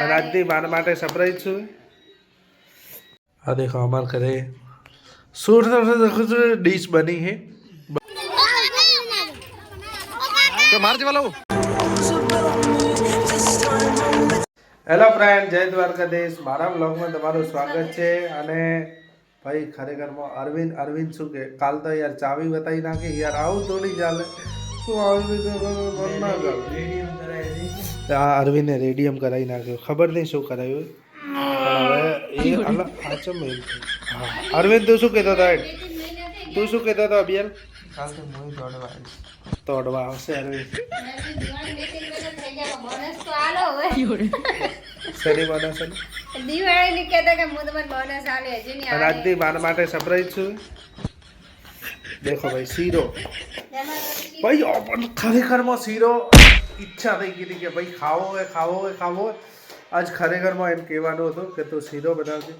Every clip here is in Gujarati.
અને મારા માટે સરપ્રાઈઝ છું. આ દેખો અમાર ઘરે સુર ડીશ બની હે. માર જવા લઉં હેલો ફ્રેન્ડ જય દ્વારકાધીશ. મારા બ્લોગમાં તમારું સ્વાગત છે અને ભાઈ ખરેખરમાં અરવિંદ અરવિંદ શું કે કાલ તો યાર ચાવી બતાવી નાખી યાર આવું થોડી ચાલે. શું આવી રીતે ચાલે. આ અરવિંદને રેડિયમ કરાવી નાખ્યો. ખબર નહીં શું કરાયું. હવે એ મેલ હા. અરવિંદ તું શું કહેતો હતો? તું શું કહેતો હતો અભિયાન? તોડવા આવશે અરવિંદ. બોનસ તો આલો શેની બનાવશે દિવાળી ની કહેતા કે હું તમારે બોનસ આલે મારા માટે સરપ્રાઈઝ છું દેખો ભાઈ શીરો. ભાઈ ખરેખરમાં શીરો. ઈચ્છા થઈ ગઈ હતી કે ભાઈ ખાવો હોય ખાવો હોય ખાવો હોય. આજ ખરેખરમાં એમ કહેવાનું હતું કે તું શીરો બનાવજે.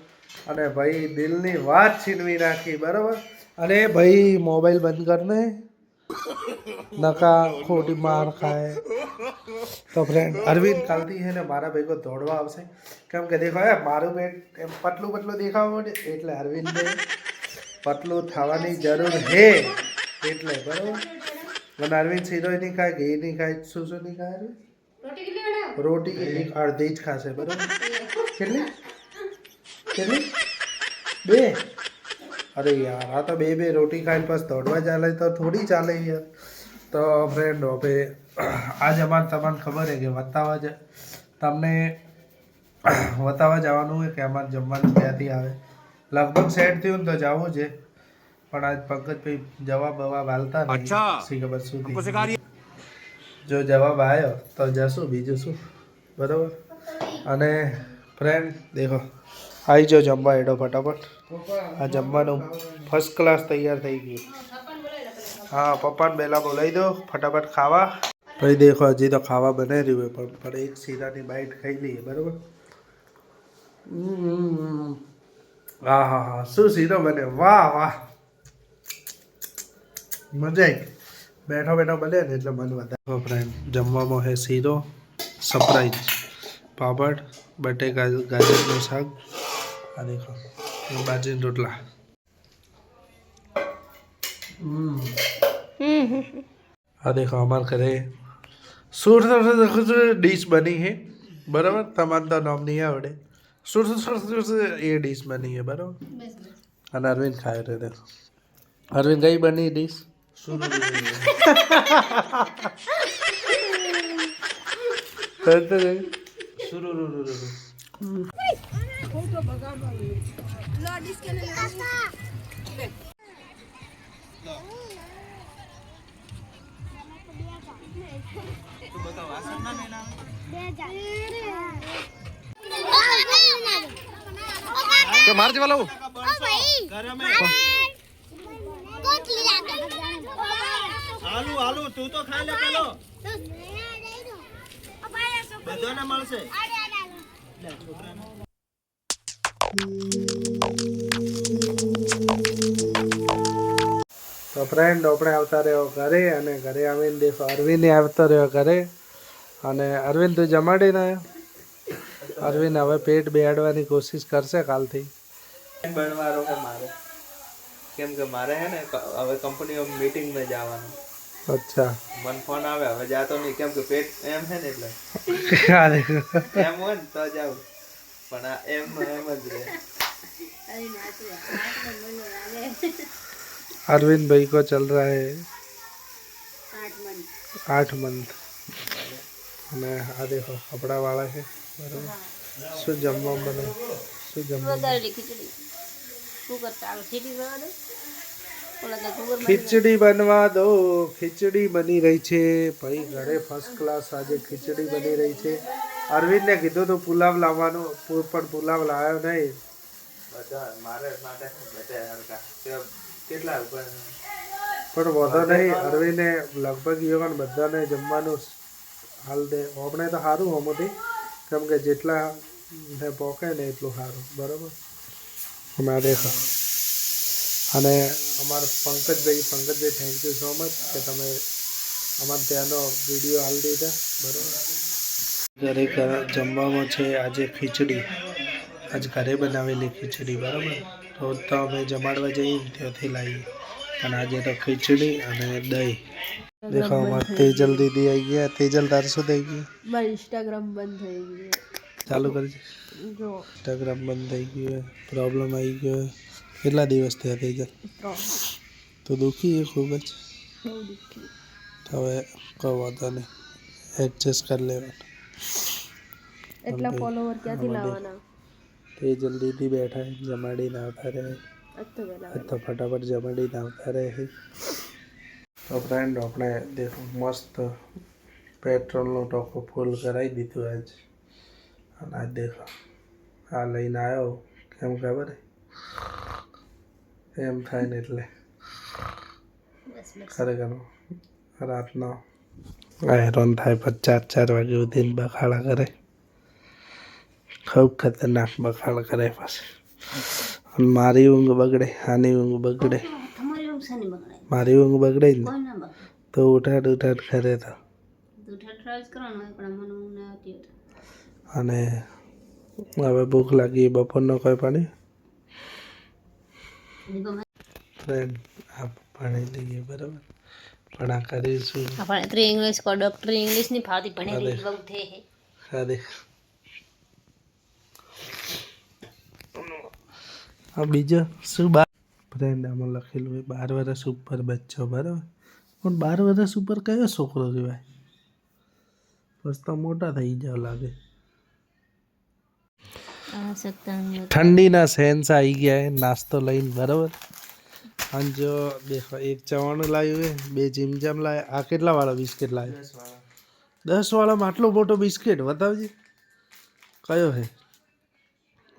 અને ભાઈ દિલની વાત છીનવી નાખી, બરાબર? અને ભાઈ મોબાઈલ બંધ કરને. નકા ખોટી માર ખાય. તો ફ્રેન્ડ અરવિંદ કાલથી છે ને મારા ભેગો દોડવા આવશે. કેમ કે દેખો, હે, મારું પેટ એમ પતલું પતલું દેખાવા ને એટલે અરવિંદને પતલું થવાની જરૂર હે એટલે, બરાબર? અને અરવિંદ શીરો નહીં ખાય ઘી નહીં ખાય શું શું નહીં ખાય અરવિંદ? રોટી એક અડધી જ ખાશે બરાબર? કેટલી? કેટલી? બે? અરે યાર આ તો બે બે રોટી ખાઈને પછી દોડવા ચાલે તો થોડી ચાલે યાર. તો ફ્રેન્ડ હવે આજ અમારે તમને ખબર છે કે વતાવા જ તમને વતાવા જવાનું હોય કે અમારે જમવાનું ક્યાંથી આવે? લગભગ સેટ થયું ને તો જવું છે. પણ આજ પંકજભાઈ જવાબ બવાબ હાલતા અચ્છા. ખબર શું જો જવાબ આવ્યો તો જશું બીજું શું? બરાબર? અને ફ્રેન્ડ દેખો. આવી જો જમવા એડો ફટાફટ. આ જમવાનું ફર્સ્ટ ક્લાસ તૈયાર થઈ ગયું. હા પપ્પાને પહેલાં બોલાવી દો ફટાફટ ખાવા. ભાઈ દેખો હજી તો ખાવા બનાવી રહ્યું હોય પણ પણ એક શીરાની બાઈટ ખાઈ લઈએ બરાબર? હા હા હા. શું શીરો બને? વાહ વાહ. મજા આવી બેઠો બેઠો બને ને એટલે મન વધારે. ફ્રેન્ડ જમવામાં હે શીરો સરપ્રાઈઝ પાપડ બટેકા ગાજરનું શાક આ દેખો બાજરી રોટલા. હમ. આ દેખો અમારા ઘરે સુર ડીશ બની હે. બરાબર? તમારે તો નામ નહીં આવડે. સુર એ ડીશ બની હે બરાબર? અને અરવિંદ ખાય રે દેખો. અરવિંદ કઈ બની ડીશ માર જેવા લઉં આલુ આલુ તું તો ખાઈ લે પેલો. બધાને મળશે. તો ફ્રેન્ડ આપણે આવતા રહ્યો ઘરે અને ઘરે આવીને દેખો અરવિંદ આવતો રહ્યો ઘરે. અને અરવિંદ તું જમાડીને ને અરવિંદ હવે પેટ બેહાડવાની કોશિશ કરશે કાલથી. બનવાનો કે મારે. કેમ કે મારે હે ને હવે કંપનીઓ મીટિંગમાં જવાનું. અચ્છા મન ફોન આવે હવે જાતો નહીં કેમ કે પેટ એમ છે ને એટલે આ દેખો એમ હોય ને તો જાવ પણ આ એમ એમ જ રહે अरविंद भाई को चल रहा है आठ मंथ અને આ દેખો કપડા વાળા છે બરાબર શું જમવા બને શું જમવા ખીચડી કુકર ચાલુ સીટી ખીચડી બનવા દો ખીચડી બની રહી છે. ભાઈ ઘરે ફર્સ્ટ ક્લાસ આજે ખીચડી બની રહી છે. અરવિંદને કીધું તો પુલાવ લાવવાનો પણ પુલાવ લાવ્યો નહીં. બધા મારે માટે બધા હરકા કેટલા પણ વધો નહીં અરવિંદને લગભગ યોગન બધાને જમવાનું હાલ દે. આપણે તો સારું હોમોથી. કેમ કે જેટલા પોકે ને એટલું સારું બરાબર? અમારે દેખો. અને અમારા પંકજભાઈ પંકજભાઈ થેન્ક યુ સો મચ કે તમે અમારે ત્યાંનો વીડિયો હાલ દીધા બરાબર? ઘરે જમવામાં છે આજે ખીચડી. આજ ઘરે બનાવેલી ખીચડી બરાબર? તો તો અમે જમાડવા જઈએ ત્યાંથી લાવીએ અને આજે તો ખીચડી અને દહીં. દેખાવમાં તેજલ દીદી આવી ગયા. તેજલ તાર શું થઈ ગયું? મારી ઇન્સ્ટાગ્રામ બંધ થઈ ગયું. ચાલુ કરજે. જો. ઇન્સ્ટાગ્રામ બંધ થઈ ગયું. પ્રોબ્લેમ આવી ગયો. કેટલા દિવસ થયા તેજલ ત્રણ. તો દુઃખી છે ખૂબ જ? હવે કોઈ વાંધો નહીં. એડજસ્ટ કરી લેવાનું. એટલા ફોલોવર ક્યાંથી લાવવાના? તે જલ્દીથી બેઠા જમાડીને આવતા રહે. તો ફટાફટ જમાડીને આવતા રહે તો ફ્રેન્ડ આપણે દેખો મસ્ત પેટ્રોલનો ટોકો ફૂલ કરાવી દીધું આજ. અને આજ દેખો આ લઈને આવ્યો. કેમ ખબર? હે? એમ થાય ને એટલે ખરેખર રાતનો હેરાન થાય પછી ચાર ચાર વાગે સુધી બખાડા કરે ખૂબ ખતરનાક બખાડા કરે પછી મારી ઊંઘ બગડે આની ઊંઘ બગડે મારી ઊંઘ બગડે ને તો ઉઠાડ ઉઠાડ કરે તો અને હવે ભૂખ લાગી બપોરનો કોઈ પાણી ફ્રેન્ડ આ ભણી લઈએ બરાબર? પણ આ કરીશું. આપણે ત્રી ઇંગ્લિશ કો ડોક્ટર ઇંગ્લિશની ફાવતી ભણેલી બહુ થે હે. આ બીજો શું બાર ફ્રેન્ડ આમાં લખેલું હોય બાર વર્ષ ઉપર બચ્ચો બરાબર? પણ બાર વર્ષ ઉપર કયો છોકરો કહેવાય બસ તો મોટા થઈ જાવ લાગે. ઠંડીના સેન્સ આવી ગયા હે, નાસ્તો લઈને, બરાબર? અને દેખો, એક ચવાણું લાવ્યું હે, બે જીમજામ લાવ્યા. આ કેટલા વાળા બિસ્કિટ લાવ્યા? દસ વાળામાં આટલો મોટો બિસ્કિટ? બતાવજે. કયો હે?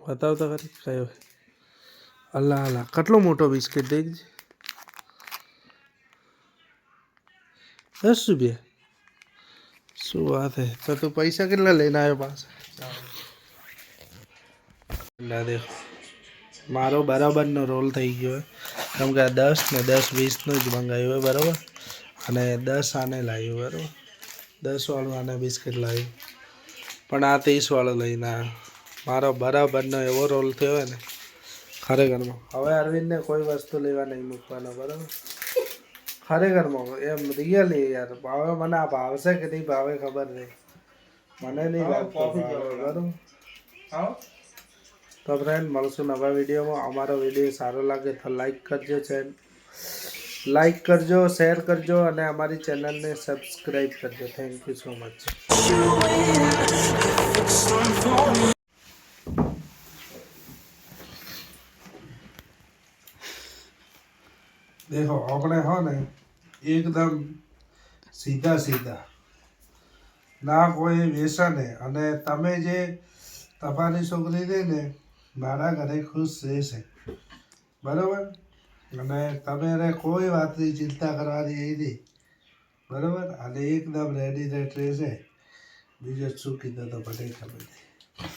બતાવ તો ખરી, કયો હે? અલ્લા અલ્લા, કેટલો મોટો બિસ્કિટ દેખજે. દસ રૂપિયા? શું વાત હે? તો તું પૈસા કેટલા લઈને આવ્યો પાસે ના દેખો. મારો બરાબરનો રોલ થઈ ગયો. કેમ કે આ દસ ને દસ વીસનું જ મંગાવ્યું હોય બરાબર? અને દસ આને લાવ્યું બરાબર? દસવાળું આને બિસ્કિટ લાવ્યું પણ આ ત્રીસવાળું લઈને આવ્યો મારો બરાબરનો એવો રોલ થયો હોય ને ખરેખરમાં. હવે અરવિંદને કોઈ વસ્તુ લેવા નહીં મૂકવાનો બરાબર? ખરેખરમાં એમ રિયલી યાર. હવે મને આ ભાવશે કે નહીં ભાવે ખબર નહીં. મને નહીં લાગતું ભાવે, બરાબર? તો ફ્રેન્ડ મળશું નવા વિડીયોમાં. અમારો વીડિયો સારો લાગે તો લાઈક કરજો ચેન લાઈક કરજો શેર કરજો અને અમારી ચેનલને સબસ્ક્રાઈબ કરજો. થેન્ક યુ સો મચ દેખો, આપણે હો ને, એકદમ સીધા સીધા. ના કોઈ વ્યસન અને તમે જે તમારી છોકરી ને મારા ઘરે ખુશ રહેશે બરાબર? અને તમે કોઈ વાતની ચિંતા કરવાની એ નહીં. બરાબર? અને એકદમ રેડી રેટ રહેશે બીજો શું કીધો તો બધે ખબર નહીં.